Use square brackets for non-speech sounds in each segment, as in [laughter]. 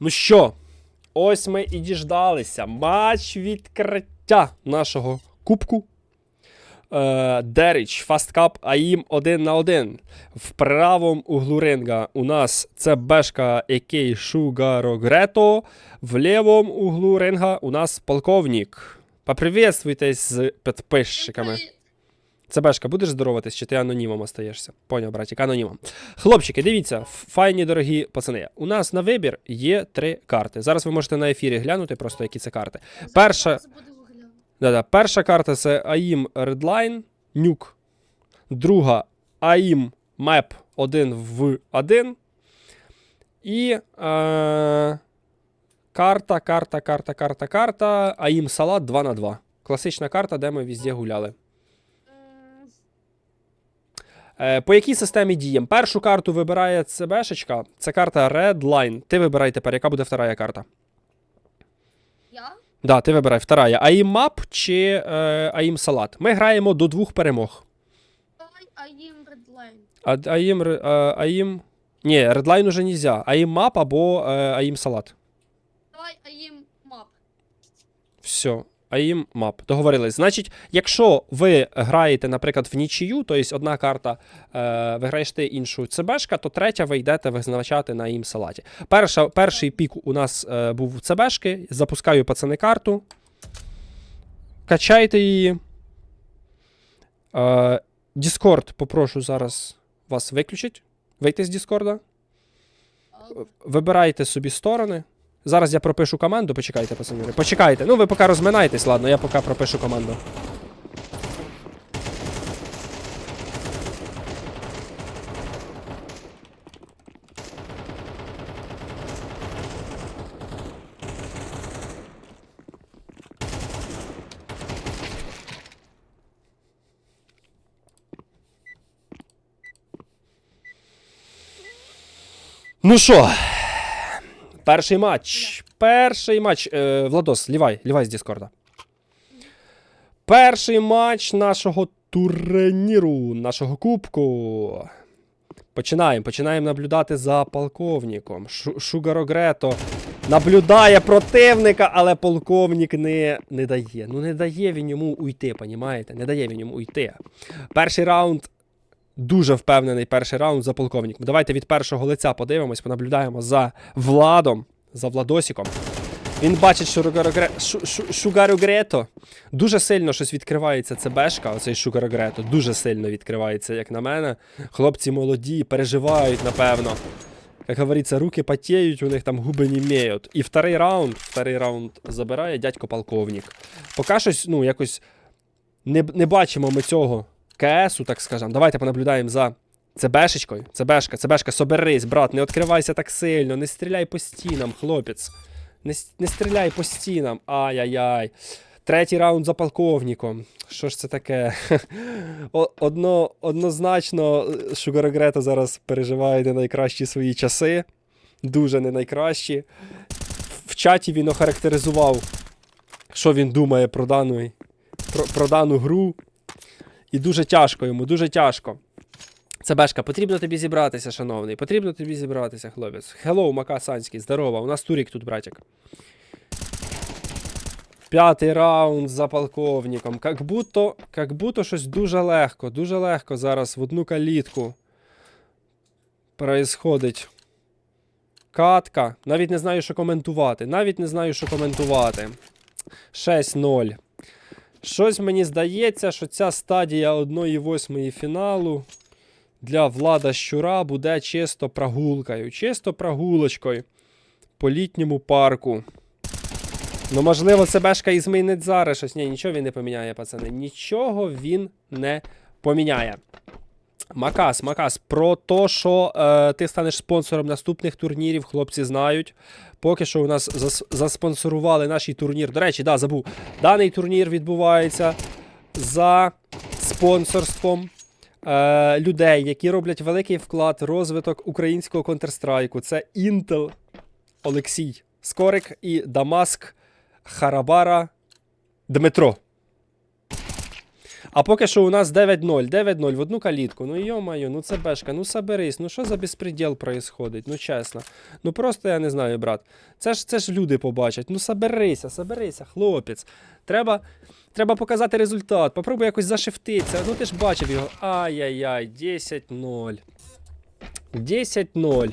Ну що, ось ми і діждалися. Матч відкриття нашого кубку. Е, Деріч, Фасткап АІМ 1 на 1. В правому углу ринга у нас це бешка Екей Шугарогрето. В лівому углу ринга у нас полковник. Поприветствуйтесь з підписчиками. Це Бешка, будеш здороватись, чи ти анонімом остаєшся? Поняв, братик, анонімом. Хлопчики, дивіться, файні дорогі пацани. У нас на вибір є три карти. Зараз ви можете на ефірі глянути, просто які це карти. Перша- Да-да, перша карта це AIM Redline Nuke. Друга AIM Map 1 в 1. І е, карта, карта, карта, карта, карта. AIM Salat 2 на 2. Класична карта, де ми везде гуляли. Е, по якій системі діємо? Першу карту вибирає ЦБшечка. Це карта Redline. Ти вибирай тепер, яка буде вторая карта. Я? Да, ти вибирай вторая. AIM Map чи е, AIM Salat. Ми граємо до двох перемог. Давай AIM Redline. А AIM, ре- е. Ні, Redline уже нельзя. AIM Map або е, AIM Salat. Давай AIM Map. Все. AIM Map. Договорились. Значить, якщо ви граєте, наприклад, в нічию, тобто одна карта е, виграєш ти іншу ЦБшка, то третя ви йдете визначати на AIM Салаті. Перша, перший пік у нас е, був ЦБшки. Запускаю пацани карту. Качайте її. Е, Discord попрошу зараз вас виключить. Вийти з Діскорда. Вибирайте собі сторони. Зараз я пропишу команду, почекайте, пацани. Почекайте. Ну, ви поки розминайтесь, ладно, я поки пропишу команду. Ну що, перший матч. Перший матч. Е, Владос, лівай, лівай з Діскорда. Перший матч нашого турніру, нашого кубку. Починаємо. Починаємо наблюдати за полковником. Шугарогрето наблюдає противника, але полковник не, не дає. Ну, не дає він йому уйти, понімаєте? Не дає він йому уйти. Перший раунд Дуже впевнений перший раунд за полковником. Давайте від першого лиця подивимось, понаблюдаємо за Владом, за Владосіком. Він бачить. Шу... Шугарогрето. Дуже сильно щось відкривається ЦБшка, оцей Шугарогрето. Дуже сильно відкривається, як на мене. Хлопці молоді, переживають, напевно. Як говориться, руки потіють, у них там губи німеють. І вторий раунд, вторий раунд забирає дядько полковник. Поки щось, ну, якось не, не бачимо ми цього КСу, так скажемо. Давайте понаблюдаємо за ЦБшечкою. ЦБшка, ЦБшка, соберись, брат, не відкривайся так сильно, не стріляй по стінам, хлопець. Не, не стріляй по стінам. Ай-яй-яй. Третій раунд за полковником. Що ж це таке? [laughs] Одно, однозначно, е, Шугарогрета зараз переживає не найкращі свої часи. Дуже не найкращі. В чаті він охарактеризував, що він думає про дану, про, про дану гру. І дуже тяжко йому, дуже тяжко. Це Бешка, потрібно тобі зібратися, шановний. Потрібно тобі зібратися, хлопець. Хеллоу, Мака Санський, здорово. У нас турік тут, братик. П'ятий раунд за полковником. Как будто, как будто щось дуже легко, дуже легко зараз в одну калітку происходить. Катка. Навіть не знаю, що коментувати. Навіть не знаю, що коментувати. 6-0. Щось мені здається, що ця стадія 1-8 фіналу для Влада Щура буде чисто прогулкою. Чисто прогулочкою по літньому парку. Ну, можливо, Себешка і змінить зараз щось. Ні, нічого він не поміняє, пацани. Нічого він не поміняє. Макас, Макас, про те, що е, ти станеш спонсором наступних турнірів, хлопці знають. Поки що у нас зас- заспонсорували наш турнір. До речі, да, забув. Даний турнір відбувається за спонсорством е, людей, які роблять великий вклад в розвиток українського Counter-Strike. Це Intel, Олексій Скорик і Дамаск Харабара Дмитро. А поки що у нас 9-0, 9-0 в одну калітку. Ну йо-моє, ну це бешка, ну соберись, ну що за безпреділ происходить, ну чесно. Ну просто я не знаю, брат. Це ж, це ж люди побачать. Ну соберися, соберися, хлопець. Треба, треба показати результат. Попробуй якось зашифтитися. Ну ти ж бачив його. Ай-яй-яй, 10-0. 10-0.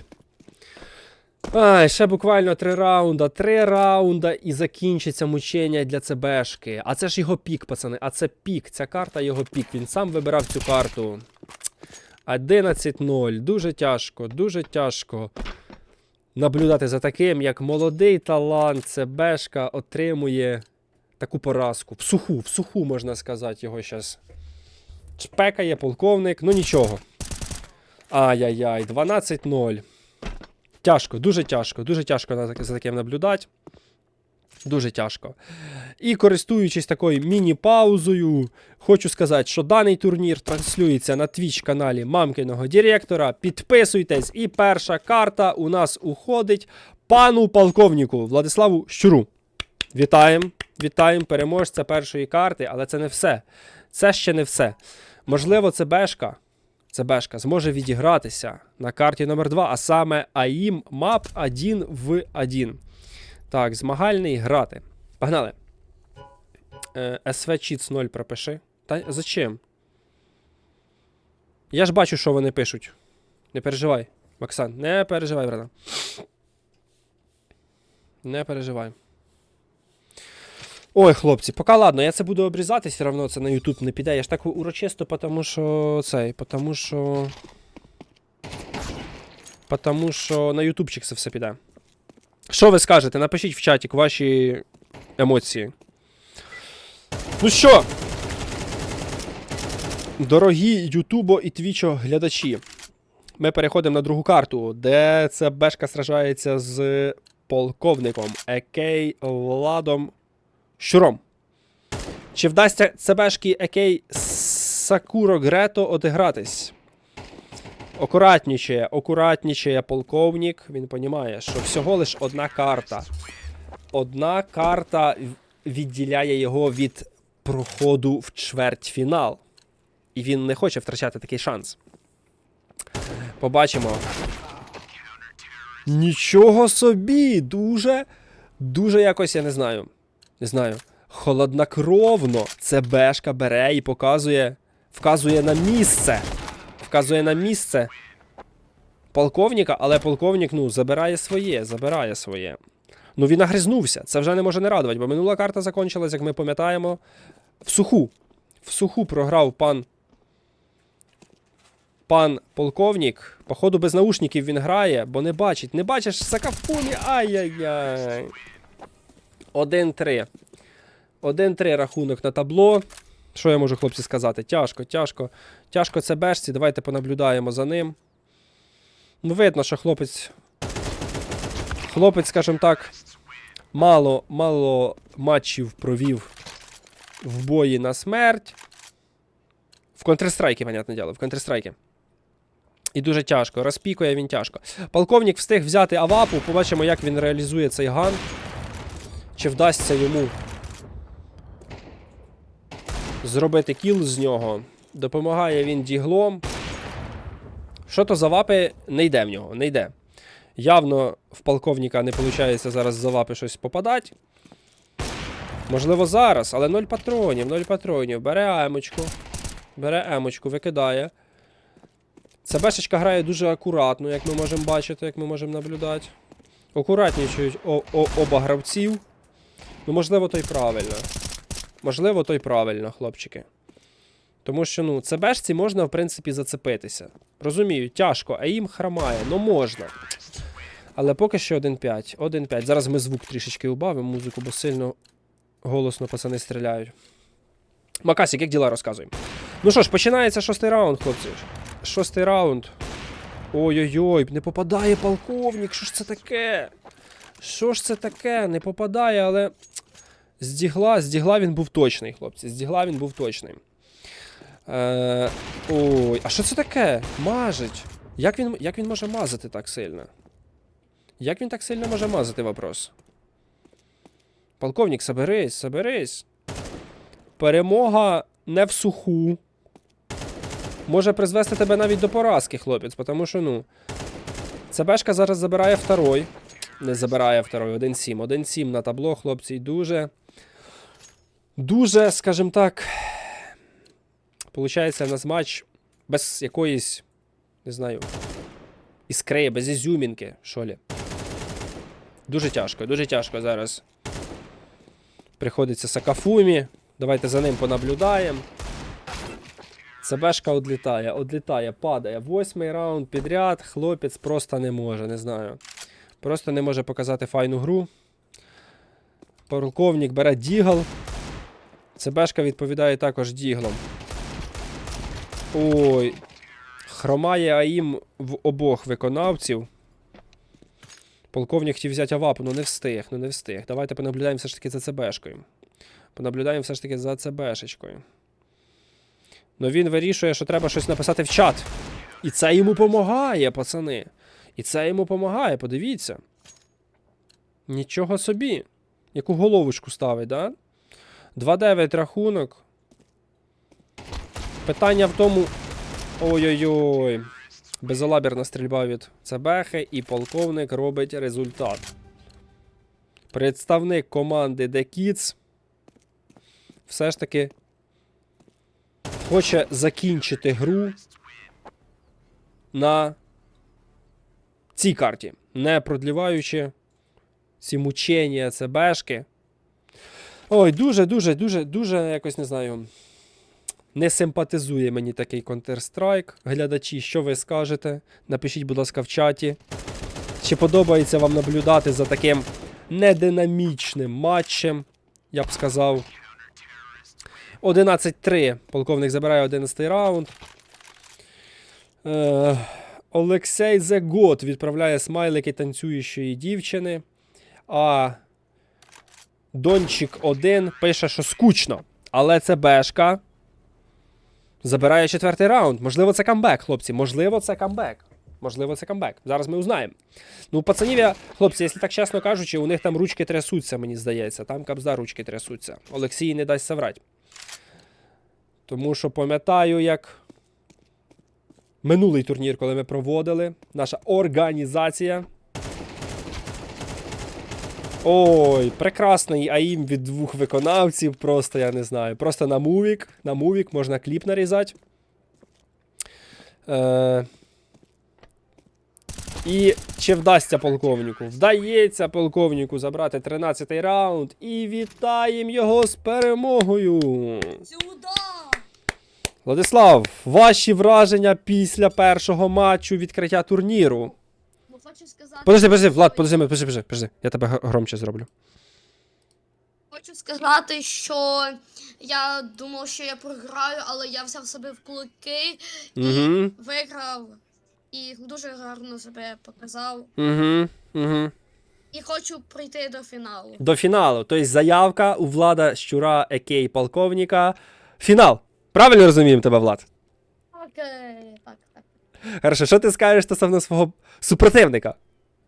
Ай, ще буквально три раунда. Три раунда і закінчиться мучення для ЦБшки. А це ж його пік, пацани. А це пік. Ця карта його пік. Він сам вибирав цю карту. 11-0. Дуже тяжко, дуже тяжко наблюдати за таким, як молодий талант ЦБшка отримує таку поразку. В суху, в суху, можна сказати, його зараз. Чпекає полковник, ну нічого. Ай-яй-яй, 12-0. Тяжко, дуже тяжко, дуже тяжко за таким наблюдати. Дуже тяжко. І користуючись такою міні-паузою, хочу сказати, що даний турнір транслюється на Twitch каналі мамкиного директора. Підписуйтесь, і перша карта у нас уходить пану полковнику Владиславу Щуру. Вітаємо, вітаємо переможця першої карти, але це не все. Це ще не все. Можливо, це бешка. Це бешка зможе відігратися на карті номер 2 а саме АІМ МАП 1 в 1. Так, змагальний грати. Погнали. Е, SV Cheats 0 пропиши. Та зачем? Я ж бачу, що вони пишуть. Не переживай, Максан, не переживай, брата. Не переживай. Ой, хлопці, поки ладно, я це буду обрізати, все одно це на YouTube не піде. Я ж так урочисто, тому що цей, тому що. Тому що на ютубчик це все піде. Що ви скажете? Напишіть в чаті ваші емоції. Ну що? Дорогі Ютубо і Твічо глядачі. Ми переходимо на другу карту, де ця бешка сражається з полковником, Екей Владом Щуром. Чи вдасться ЦБшки Екей Сакуро Грето одигратись? Акуратнічає, акуратнічає полковник. Він розуміє, що всього лиш одна карта. Одна карта відділяє його від проходу в чвертьфінал. І він не хоче втрачати такий шанс. Побачимо. Нічого собі! Дуже, дуже якось, я не знаю. Не знаю. Холоднокровно це бешка бере і показує. Вказує на місце. Вказує на місце полковника, але полковник, ну, забирає своє, забирає своє. Ну, він нагризнувся. Це вже не може не радувати, бо минула карта закончилась, як ми пам'ятаємо, в суху. В суху програв пан. Пан полковник. Походу, без наушників він грає, бо не бачить. Не бачиш сакафоні. Ай-яй-яй. 1-3. 1-3 рахунок на табло. Що я можу, хлопці, сказати? Тяжко, тяжко. Тяжко це бешці. Давайте понаблюдаємо за ним. Ну, видно, що хлопець. Хлопець, скажімо так, мало, мало матчів провів в бої на смерть. В Counter-Strike, понятне діло, в Counter-Strike. І дуже тяжко. Розпікує він тяжко. Полковник встиг взяти авапу, побачимо, як він реалізує цей ган. Чи вдасться йому зробити кіл з нього. Допомагає він діглом. Що то за вапи не йде в нього, не йде. Явно в полковника не виходить зараз за вапи щось попадати. Можливо, зараз, але 0 патронів, 0 патронів. Бере емочку. Бере емочку, викидає. Ця бешечка грає дуже акуратно, як ми можемо бачити, як ми можемо наблюдати. Акуратнічують оба гравців. Ну, можливо, то й правильно. Можливо, то й правильно, хлопчики. Тому що, ну, ЦБшці можна, в принципі, зацепитися. Розумію, тяжко, а їм хромає, ну можна. Але поки що 1-5. 1-5. Зараз ми звук трішечки убавимо, музику, бо сильно голосно пацани стріляють. Макасік, як діла розказуй. Ну що ж, починається шостий раунд, хлопці. Шостий раунд. Ой-ой-ой, не попадає полковник. Що ж це таке? Що ж це таке? Не попадає, але. З дігла, він був точний, хлопці. З дігла він був точний. Е, ой, а що це таке? Мажить. Як він, як він може мазати так сильно? Як він так сильно може мазати вопрос? Полковник, соберись, соберись. Перемога не в суху. Може призвести тебе навіть до поразки, хлопець, тому що, ну. ЦБшка зараз забирає второй. Не забирає второй, 1-7. 1-7 на табло, хлопці, дуже. Дуже, скажімо так. Получається, у нас матч без якоїсь, не знаю, іскри, без ізюмінки, що лі. Дуже тяжко, дуже тяжко зараз. Приходиться Сакафумі. Давайте за ним понаблюдаємо. ЦБшка одлітає, одлітає, падає. Восьмий раунд підряд. Хлопець просто не може, не знаю. Просто не може показати файну гру. Полковник бере дігл. ЦБшка відповідає також діглом. Ой. Хромає АІМ в обох виконавців. Полковник хотів взяти авап, ну не встиг, ну не встиг. Давайте понаблюдаємо все ж таки за ЦБшкою. Понаблюдаємо все ж таки за ЦБшечкою. Ну він вирішує, що треба щось написати в чат. І це йому помагає, пацани. І це йому помагає, подивіться. Нічого собі. Яку головочку ставить, да? 2-9 рахунок. Питання в тому. Ой-ой-ой. Безалабірна стрільба від Цебехи, і полковник робить результат. Представник команди The Kids все ж таки хоче закінчити гру на цій карті, не продліваючи ці мучення ЦБшки. Ой, дуже, дуже, дуже, якось не знаю. Не симпатизує мені такий Counter-Strike. Глядачі, що ви скажете? Напишіть, будь ласка, в чаті. Чи подобається вам наблюдати за таким нединамічним матчем, я б сказав. 11-3. Полковник забирає 11 раунд. Е, Олексій Зегот відправляє смайлики танцюючої дівчини. А Дончик 1 пише, що скучно. Але це Бешка. Забирає четвертий раунд. Можливо, це камбек, хлопці. Можливо, це камбек. Можливо, це камбек. Зараз ми узнаємо. Ну, пацанів, я, хлопці, якщо так чесно кажучи, у них там ручки трясуться, мені здається. Там кабзда ручки трясуться. Олексій не дасть соврать. Тому що пам'ятаю, як минулий турнір, коли ми проводили, наша організація. Ой, прекрасний аїм від двох виконавців. Просто я не знаю. Просто на мувік. На мувік можна кліп нарізати. Е... І чи вдасться полковнику? Вдається полковнику забрати 13-й раунд. І вітаємо його з перемогою. Владислав, ваші враження після першого матчу відкриття турніру. Хочу сказати. Подожди, подожди, Влад, подожди, подожди, подожди, подожди. Я тебе громче зроблю. Хочу сказати, що я думав, що я програю, але я взяв себе в кулаки, Угу, виграв і дуже гарно себе показав. угу, угу. І хочу прийти до фіналу. До фіналу. Тобто заявка у Влада Щура, екей полковника. Фінал. Правильно розуміємо тебе, Влад? Так, е, так, так. Хорошо, що ти скажеш стосовно свого супротивника?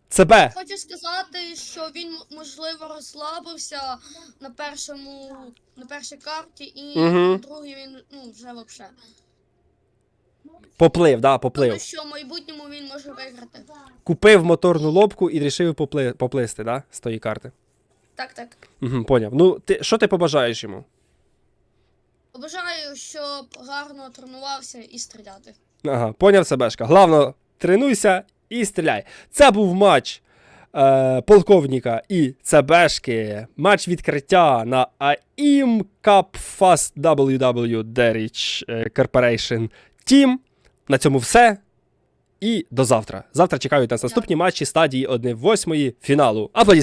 ЦБ. Хочу сказати, що він можливо розслабився на першому на першій карті, і Мгм. на другій він ну вже вообще. Поплив, да, Тому поплив. що в майбутньому він може виграти. Купив моторну лобку і рішив попли... поплисти, да? З тої карти. Так, так. Угу, поняв. Ну, ти, що ти побажаєш йому? Бажаю, щоб гарно тренувався і стріляти. Ага, поняв Себешка. Главно, тренуйся і стріляй. Це був матч е, полковника і Цебешки. Матч відкриття на AIM Cup Fast WW Derich е, Corporation Team. На цьому все. І до завтра. Завтра чекають нас наступні матчі стадії 1-8 фіналу. Аплодисменти.